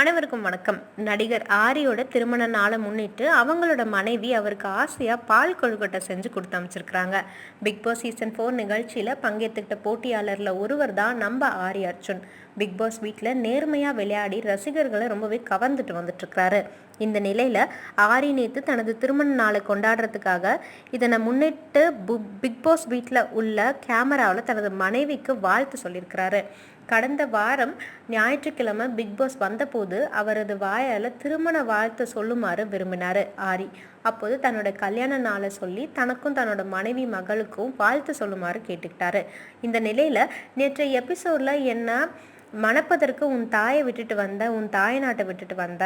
அனைவருக்கும் வணக்கம். நடிகர் ஆரியோட திருமண நாளை முன்னிட்டு அவங்களோட மனைவி அவருக்கு ஆசையாக பால் கொழுக்கட்டை செஞ்சு கொடுத்து அமைச்சிருக்கிறாங்க. பிக் பாஸ் சீசன் ஃபோர் நிகழ்ச்சியில் பங்கேற்றுக்கிட்ட போட்டியாளரில் ஒருவர் தான் நம்ம ஆரி அர்ஜுன். பிக் பாஸ் வீட்டில் நேர்மையாக விளையாடி ரசிகர்களை ரொம்பவே கவர்ந்துட்டு வந்துட்டுருக்கிறாரு இந்த நிலையில் ஆரி நேத்து தனது திருமண நாளை கொண்டாடுறதுக்காக இதனை முன்னிட்டு பிக் பாஸ் வீட்டில் உள்ள கேமராவில் தனது மனைவிக்கு வாழ்த்து சொல்லியிருக்கிறாரு. கடந்த வாரம் ஞாயிற்றுக்கிழமை பிக் பாஸ் வந்தபோது அவரது வாயால் திருமண வாழ்த்து சொல்லுமாறு விரும்பினார் ஆரி. அப்போது தன்னோட கல்யாண நாளை சொல்லி தனக்கும் தன்னோட மனைவி மகளுக்கும் வாழ்த்து சொல்லுமாறு கேட்டுக்கிட்டாரு. இந்த நிலையில் நேற்றைய எபிசோடில் என்ன மணப்பதற்கு உன் தாயை விட்டுட்டு வந்த உன் தாய் நாட்டை விட்டுட்டு வந்த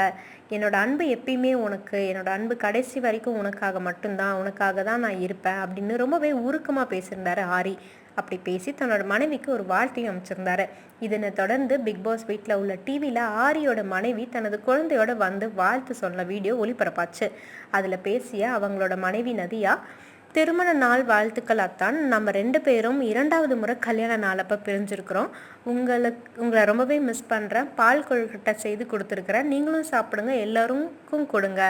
என்னோட அன்பு எப்பயுமே உனக்கு என்னோட அன்பு கடைசி வரைக்கும் உனக்காக மட்டும்தான் உனக்காக தான் நான் இருப்பேன் அப்படின்னு ரொம்பவே உருக்கமாக பேசியிருந்தாரு ஆரி அப்படி பேசி தன்னோட மனைவிக்கு ஒரு வாழ்த்தையும் அமைச்சிருந்தாரு இதனை தொடர்ந்து பிக் பாஸ் வீட்டில் உள்ள டிவியில் ஆரியோட மனைவி தனது குழந்தையோட வந்து வாழ்த்து சொன்ன வீடியோ ஒளிபரப்பாச்சு. அதில் பேசிய அவங்களோட மனைவி நதியா திருமண நாள் வாழ்த்துக்கள் அத்தான் நம்ம ரெண்டு பேரும் இரண்டாவது முறை கல்யாண நாள் அப்போ பிரிஞ்சிருக்கிறோம். உங்களுக்கு உங்களை ரொம்பவே மிஸ் பண்ணுறேன் பால் கொழுக்கட்டை செய்து கொடுத்துருக்குறேன் நீங்களும் சாப்பிடுங்க எல்லோருக்கும் கொடுங்க.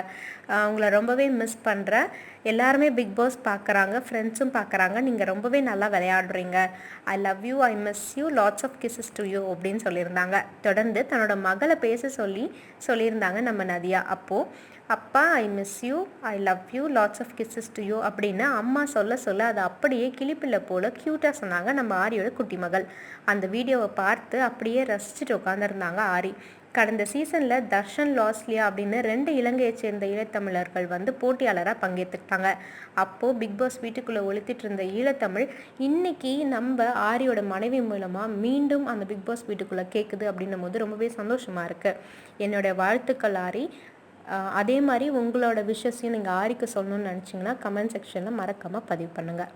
உங்களை ரொம்பவே மிஸ் பண்ணுறேன் எல்லாருமே பிக் பாஸ் பார்க்குறாங்க ஃப்ரெண்ட்ஸும் பார்க்குறாங்க நீங்கள் ரொம்பவே நல்லா விளையாடுறீங்க. I love you I miss you lots of kisses to you அப்படின்னு சொல்லியிருந்தாங்க. தொடர்ந்து தன்னோட மகளை பேச சொல்லி சொல்லியிருந்தாங்க நம்ம நதியா. அப்போது அப்பா I miss you I love you lots of kisses to you அப்படின்னு அம்மா சொல்ல சொல்ல அதை அப்படியே கிளிப்பிள்ளை போல் க்யூட்டாக சொன்னாங்க நம்ம ஆரியோட குட்டி மகள். அந்த வீடியோவை பார்த்து அப்படியே ரசிச்சுட்டு உட்காந்துருந்தாங்க ஆரி. கடந்த சீசனில் தர்ஷன் லாஸ்லியா அப்படின்னு ரெண்டு இலங்கையை சேர்ந்த ஈழத்தமிழர்கள் வந்து போட்டியாளராக பங்கேற்றுக்கிட்டாங்க. அப்போது பிக் பாஸ் வீட்டுக்குள்ளே ஒழித்துட்டு இருந்த ஈழத்தமிழ் இன்னைக்கு நம்ம ஆரியோட மனைவி மூலமாக மீண்டும் அந்த பிக் பாஸ் வீட்டுக்குள்ளே கேட்குது அப்படின்னும் போது ரொம்பவே சந்தோஷமாக இருக்குது என்னோடய வாழ்த்துக்கள் ஆரி. அதே மாதிரி உங்களோட விஷயத்தையும் நீங்கள் ஆரிக்கு சொல்லணும்னு நினச்சிங்கன்னா கமெண்ட் செக்ஷனில் மறக்காமல் பதிவு பண்ணுங்கள்